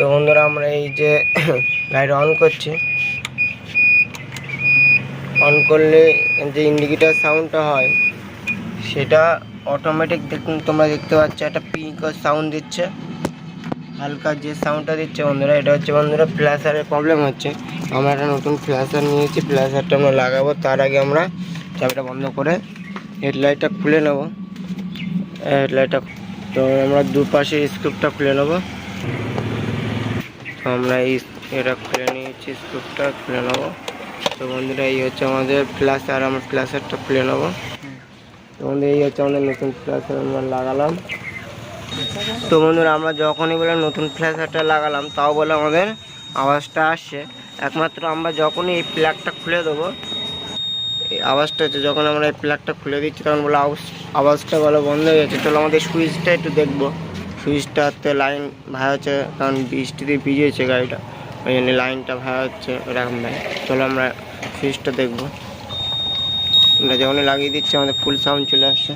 তো বন্ধুরা, আমরা এই যে গাড়িটা অন করছি। অন করলে যে ইন্ডিকেটার সাউন্ডটা হয়, সেটা অটোমেটিক দেখুন, তোমরা দেখতে পাচ্ছ, একটা পিঙ্ক সাউন্ড দিচ্ছে। হালকা যে সাউন্ডটা দিচ্ছে বন্ধুরা, এটা হচ্ছে বন্ধুরা ফ্ল্যাশারের প্রবলেম হচ্ছে। আমরা একটা নতুন ফ্ল্যাশার নিয়েছি ফ্ল্যাশারটা আমরা লাগাবো, তার আগে আমরা চাবিটা বন্ধ করে হেডলাইটটা খুলে নেব। হেডলাইটটা তো আমরা দুপাশে স্ক্রুপটা খুলে নেব। তো আমরা এই এটা খুলে নিয়েছি স্ক্রুপটা, খুলে নেব। তো বন্ধুরা, এই হচ্ছে আমাদের ফ্ল্যাশার আমরা ফ্ল্যাশারটা খুলে নেব। তো বন্ধুরা, এই হচ্ছে আমাদের নতুন ফ্ল্যাশার আমরা লাগালাম। তো বন্ধুরা, আমরা যখনই বলে নতুন ফ্ল্যাশারটা লাগালাম, তাও বলে আমাদের আওয়াজটা আসছে। একমাত্র আমরা যখনই এই প্লাগটা খুলে দেবো, এই আওয়াজটা হচ্ছে যখন আমরা এই প্লাগটা খুলে দিচ্ছি, তখন বলে আওয়াজ, আওয়াজটা বলে বন্ধ হয়ে যাচ্ছে। চলো আমাদের সুইচটা একটু দেখব। সুইচটাতে লাইন ভাই হচ্ছে কারণ বৃষ্টিতে ভিজেছে গাড়িটা। ওই জন্য লাইনটা ভাই হচ্ছে এরকম ভাই চলো আমরা সুইচটা দেখব। আমরা যখনই লাগিয়ে দিচ্ছি আমাদের ফুল সাউন্ড চলে আসছে।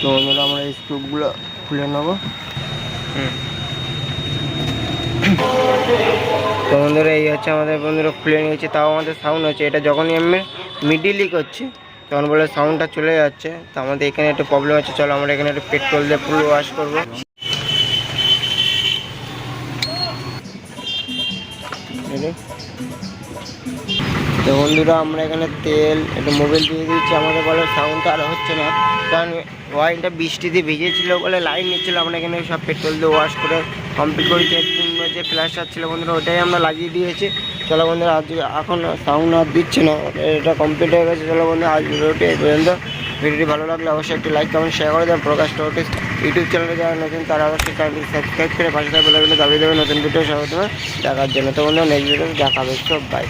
তো আমরা এই স্ক্রুপগুলো খুলে নেব। তো বন্ধুরা এই হচ্ছে আমাদের বন্ধুরা খুলে নিয়েছে তাও আমাদের সাউন্ড হচ্ছে। এটা যখনই আমি মিডিলি করছি তখন বলে সাউন্ডটা চলে যাচ্ছে। তো আমাদের এখানে একটু প্রবলেম হচ্ছে, চলো আমরা এখানে একটু পেট্রোল দিয়ে পুরো ওয়াশ করব। তো বন্ধুরা, আমরা এখানে তেল, একটু মোবিল দিয়ে দিচ্ছি আমাদের বলে সাউন্ডটা আর হচ্ছে না। কারণ ওয়াইনটা বৃষ্টিতে ভিজেছিল বলে লাইন নিচ্ছিল, আমরা এখানে সব পেট্রোল দিয়ে ওয়াশ করে কমপ্লিট করেছি। যে ফ্ল্যাশার ছিল বন্ধুরা, ওটাই আমরা লাগিয়ে দিয়েছি। চলো বন্ধুরা আজ এখন সাউন্ড আর দিচ্ছে না। এটা কমপ্লিট হয়ে গেছে চলো বন্ধু আজ ভিডিওটি এই পর্যন্ত। ভিডিওটি ভালো লাগলে অবশ্যই একটি লাইক কমেন্ট শেয়ার করে দেবেন। প্রকাশ টোটিস ইউটিউব চ্যানেলে যারা নতুন, তারা অবশ্যই চ্যানেলটি সাবস্ক্রাইব করে পাশে দাবি দেবে নতুন ভিডিও সহ দেখার জন্য। তো বন্ধু নেক্সট ভিডিও দেখাবে সব বাই